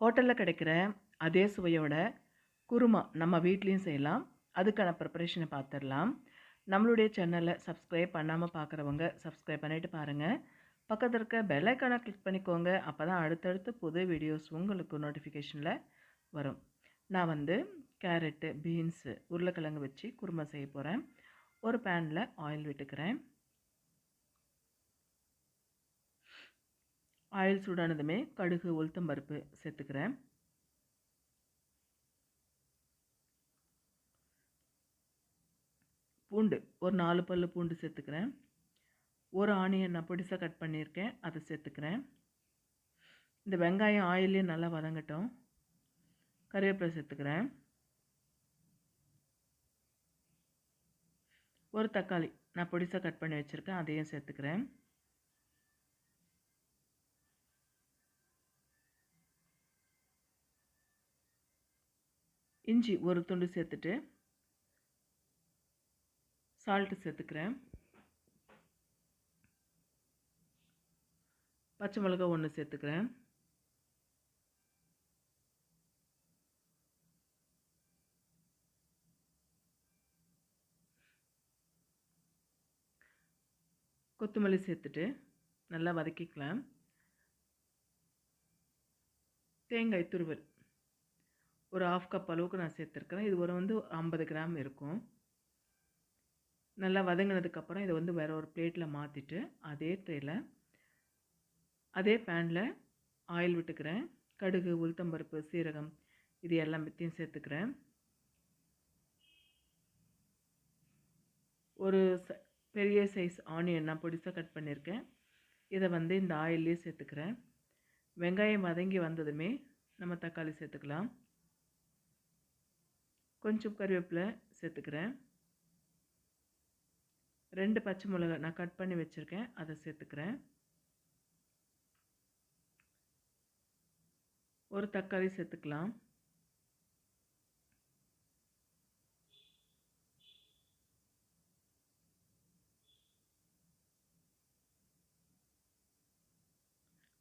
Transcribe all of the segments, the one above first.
ஹோட்டலில் கிடைக்கிற அதே சுவையோட குருமா நம்ம வீட்லேயும் செய்யலாம். அதுக்கான ப்ரிப்பரேஷனை பார்த்துடலாம் நம்மளுடைய சேனலை சப்ஸ்கிரைப் பண்ணாமல் பார்க்குறவங்க சப்ஸ்கிரைப் பண்ணிவிட்டு பாருங்கள் பக்கத்தில் இருக்க பெல்லைக்கானை கிளிக் பண்ணிக்கோங்க. அப்போ தான் அடுத்தடுத்து புது வீடியோஸ் உங்களுக்கு நோட்டிஃபிகேஷனில் வரும். நான் வந்து கேரட்டு பீன்ஸு உருளைக்கிழங்கு வச்சு குருமா செய்ய போகிறேன் ஒரு பேனில் ஆயில் விட்டுக்கிறேன். ஆயில் சூடானதுமே கடுகு உளுத்தம் பருப்பு சேர்த்துக்கிறேன். பூண்டு ஒரு நாலு பல்லு பூண்டு சேர்த்துக்கிறேன். ஒரு ஆனியன் நான் பொடிசாக கட் பண்ணியிருக்கேன் அதை சேர்த்துக்கிறேன். இந்த வெங்காயம் ஆயிலையும் நல்லா வதங்கட்டும். கருவேப்பிலை சேர்த்துக்கிறேன். ஒரு தக்காளி நான் பொடிசாக கட் பண்ணி வச்சுருக்கேன் அதையும் சேர்த்துக்கிறேன். இஞ்சி ஒரு துண்டு சேர்த்துட்டு சால்ட்டு சேர்த்துக்கிறேன். பச்சை மிளகா ஒன்று சேர்த்துக்கிறேன். கொத்தமல்லி சேர்த்துட்டு நல்லா வதக்கிக்கலாம். தேங்காய் துருவல். ஒரு ஆஃப் கப் அளவுக்கு நான் சேர்த்துருக்குறேன். இது ஒரு வந்து ஐம்பது கிராம் இருக்கும். நல்லா வதங்கினதுக்கப்புறம் இதை வந்து வேறு ஒரு பிளேட்டில் மாற்றிட்டு அதே ட்ரேயில் அதே பேனில் ஆயில் விட்டுக்கிறேன். கடுகு உளுத்தம்பருப்பு சீரகம் இது எல்லாத்தையும் சேர்த்துக்கிறேன். ஒரு ச பெரிய சைஸ் ஆனியன் நான் பொடிசாக கட் பண்ணியிருக்கேன் இதை வந்து இந்த ஆயிலே சேர்த்துக்கிறேன். வெங்காயம் வதங்கி வந்ததுமே நம்ம தக்காளி சேர்த்துக்கலாம். கொஞ்சம் கருவேப்பிலை சேர்த்துக்கிறேன். ரெண்டு பச்சை மிளகா நான் கட் பண்ணி வச்சுருக்கேன். அதை சேர்த்துக்கிறேன். ஒரு தக்காளி சேர்த்துக்கலாம்.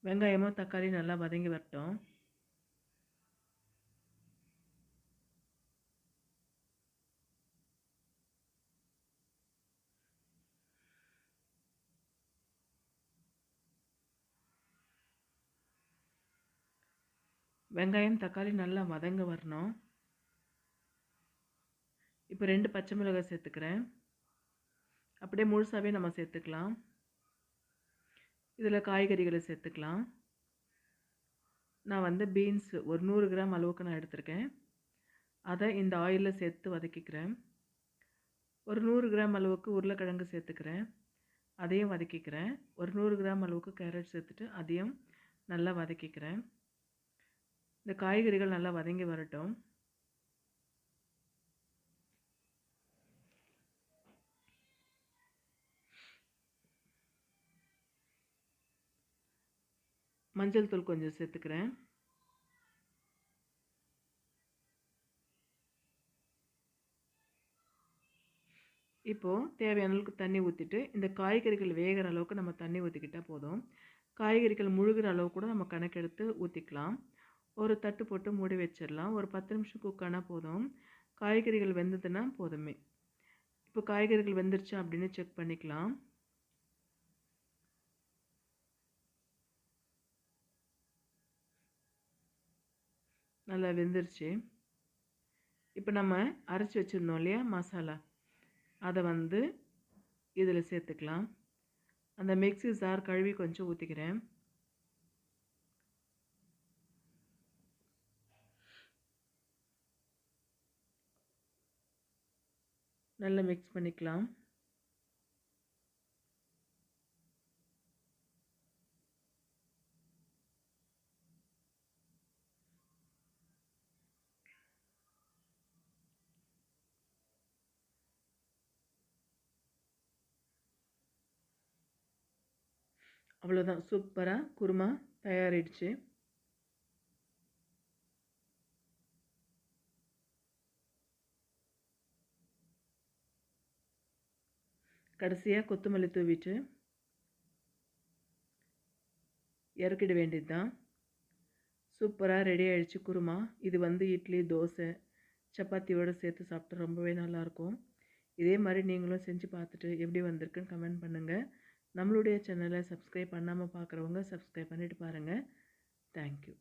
வெங்காயமும் தக்காளி நல்லா வதங்கி வரட்டும். வெங்காயம் தக்காளி நல்லா வதங்க வரணும். இப்போ ரெண்டு பச்சை மிளகாய் சேர்த்துக்கிறேன். அப்படியே முழுசாகவே நம்ம சேர்த்துக்கலாம். இதில் காய்கறிகளை சேர்த்துக்கலாம். நான் வந்து பீன்ஸ் ஒரு நூறு கிராம் அளவுக்கு நான் எடுத்திருக்கேன். அதை இந்த ஆயிலில் சேர்த்து வதக்கிக்கிறேன். ஒரு நூறு கிராம் அளவுக்கு உருளைக்கிழங்கு சேர்த்துக்கிறேன். அதையும் வதக்கிக்கிறேன். ஒரு நூறு கிராம் அளவுக்கு கேரட் சேர்த்துட்டு அதையும் நல்லா வதக்கிக்கிறேன். இந்த காய்கறிகள் நல்லா வதங்கி வரட்டும். மஞ்சள் தூள் கொஞ்சம் சேர்த்துக்கிறேன். இப்போது தேவையான அளவுக்கு தண்ணி ஊற்றிட்டு இந்த காய்கறிகள் வேகிற அளவுக்கு நம்ம தண்ணி ஊற்றிக்கிட்டால் போதும். காய்கறிகள் முழுகிற அளவு கூட நம்ம கணக்கெடுத்து ஊற்றிக்கலாம் ஒரு தட்டு போட்டு மூடி வச்சிடலாம். ஒரு பத்து நிமிஷம் குக் ஆனால் போதும். காய்கறிகள் வெந்ததுன்னா போதுமே. இப்போ காய்கறிகள் வெந்துருச்சா அப்படின்னு செக் பண்ணிக்கலாம். நல்லா வெந்துருச்சு. இப்போ நம்ம அரைச்சி வச்சுருந்தோம் இல்லையா மசாலா. அதை வந்து இதில் சேர்த்துக்கலாம். அந்த மிக்ஸி ஜார் கழுவி கொஞ்சம் ஊற்றிக்கிறேன் நல்லா மிக்ஸ் பண்ணிக்கலாம். அவ்வளோதான் சூப்பராக குருமா தயாரிடுச்சு. கடைசியாக கொத்தமல்லி தூவிட்டு இறக்கிட வேண்டியது தான் சூப்பராக ரெடி ஆகிடுச்சு குருமா. இது வந்து இட்லி தோசை சப்பாத்தியோடு சேர்த்து சாப்பிட்டு ரொம்பவே நல்லாயிருக்கும். இதே மாதிரி நீங்களும் செஞ்சு பார்த்துட்டு எப்படி வந்திருக்குன்னு கமெண்ட் பண்ணுங்கள் நம்மளுடைய சேனலை சப்ஸ்கிரைப் பண்ணாமல் பார்க்குறவங்க சப்ஸ்கிரைப் பண்ணிவிட்டு பாருங்கள் தேங்க்யூ